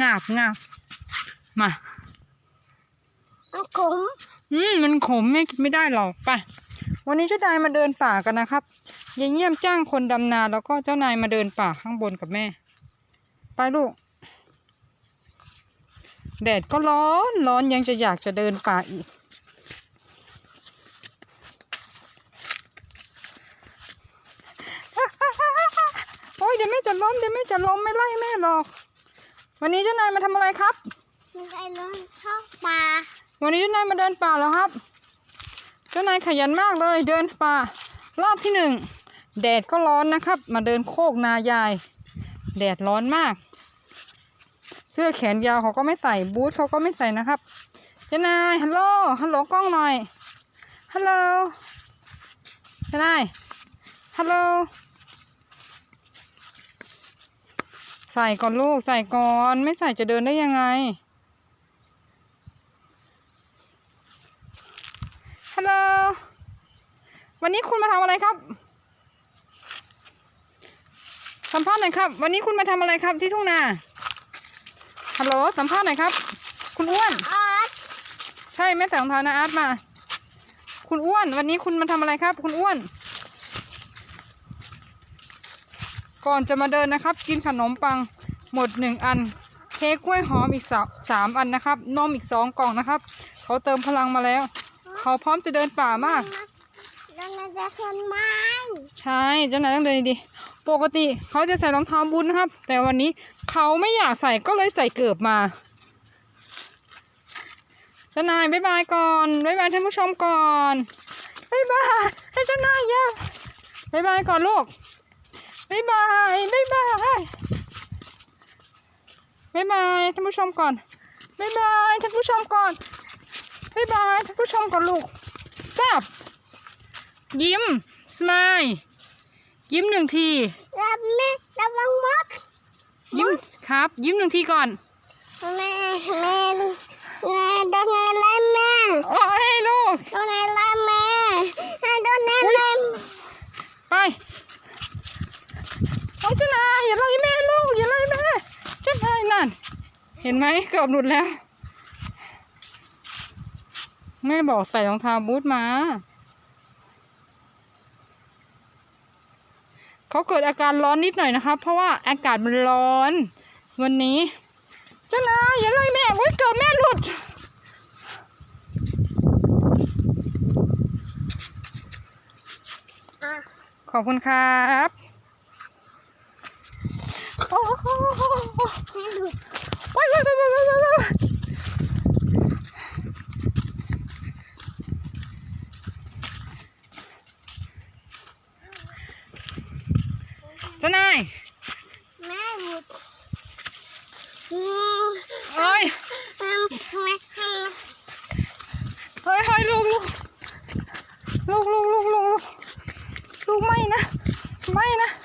งาบงาบมามันขมอืมมันขมแม่กินไม่ได้หรอกไปวันนี้เจ้านายมาเดินป่ากันนะครับยายเยี่ยมจ้างคนดำนา แล้วก็เจ้านายมาเดินป่าข้างบนกับแม่ ไปลูก แดดก็ร้อนร้อนยังจะอยากจะเดินป่าอีก โอ้ยเดี๋ยวแม่จะล้มเดี๋ยวแม่จะล้มไม่ไล่แม่หรอก วันนี้เจ้านายมาทำอะไรครับ มันไอ้ร้อนเข้าปลาวันนี้เจ้านายมาเดินป่าแล้วครับ เจ้านายขยันมากเลย เดินป่ารอบที่หนึ่งแดดก็ร้อนนะครับ มาเดินโคกนายาย แดดร้อนมาก เสื้อแขนยาวเขาก็ไม่ใส่บูทเขาก็ไม่ใส่นะครับ เจ้านายฮัลโหลฮัลโหลกล้องหน่อยฮัลโหลเจ้านายฮัลโหล ใส่ก่อนลูกใส่ก่อนไม่ใส่จะเดินได้ยังไง ฮัลโหล วันนี้คุณมาทำอะไรครับสัมภาษณ์หน่อยครับ วันนี้คุณมาทำอะไรครับที่ทุ่งนา ฮัลโหลสัมภาษณ์หน่อยครับ คุณอ้วนออสใช่แม่แต่รองเท้านะอาร์ตมา คุณอ้วน วันนี้คุณมาทำอะไรครับ คุณอ้วน ก่อนจะมาเดินนะครับ กินขนมปังหมดหนึ่งอัน เค้กกล้วยหอมอีกสามสามอันนะครับนมอีกสองกล่องนะครับ เขาเติมพลังมาแล้ว เขาพร้อมจะเดินป่ามากแล้วมันจะชนไม้ใช่เจ้านายต้องเดินดีๆปกติเขาจะใส่รองเท้าบูทนะครับ แต่วันนี้เขาไม่อยากใส่ก็เลยใส่เกือบมาเจ้านายบ๊ายบายก่อนบ๊ายบายท่านผู้ชมก่อนบ๊ายบายให้เจ้านายเยอะบ๊ายบายก่อนลูก บ๊ายบายบ๊ายบายบ๊ายบายท่านผู้ชมก่อนบ๊ายบายท่านผู้ชมก่อนบ๊ายบายท่านผู้ชมก่อนลูกแซ่บยิ้มสมายยิ้มหนึ่งทีแล้วแม่ระวังมดยิ้มครับ ยิ้มหนึ่งทีก่อนแม่แม่แม่โดนอะไรแม่โอ้ยลูกโดนอะไรแม่โดนอะไรไปโอย่าไล่แม่ลูกอย่าไล่แม่เจ้านายนั่น เห็นไหมเกือบหลุดแล้ว แม่บอกใส่รองเท้าบูทมา เขาเกิดอาการร้อนนิดหน่อยนะครับ เพราะว่าอากาศมันร้อน วันนี้เจ้านายอย่าไล่แม่โอ้ยเกือบแม่หลุดขอบคุณครับ Quay quay quay quay quay quay. Xuân ơi. Ôi. Thôi thôi luôn luôn. Luôn luôn luôn luôn luôn. Luôn may nè. May nè.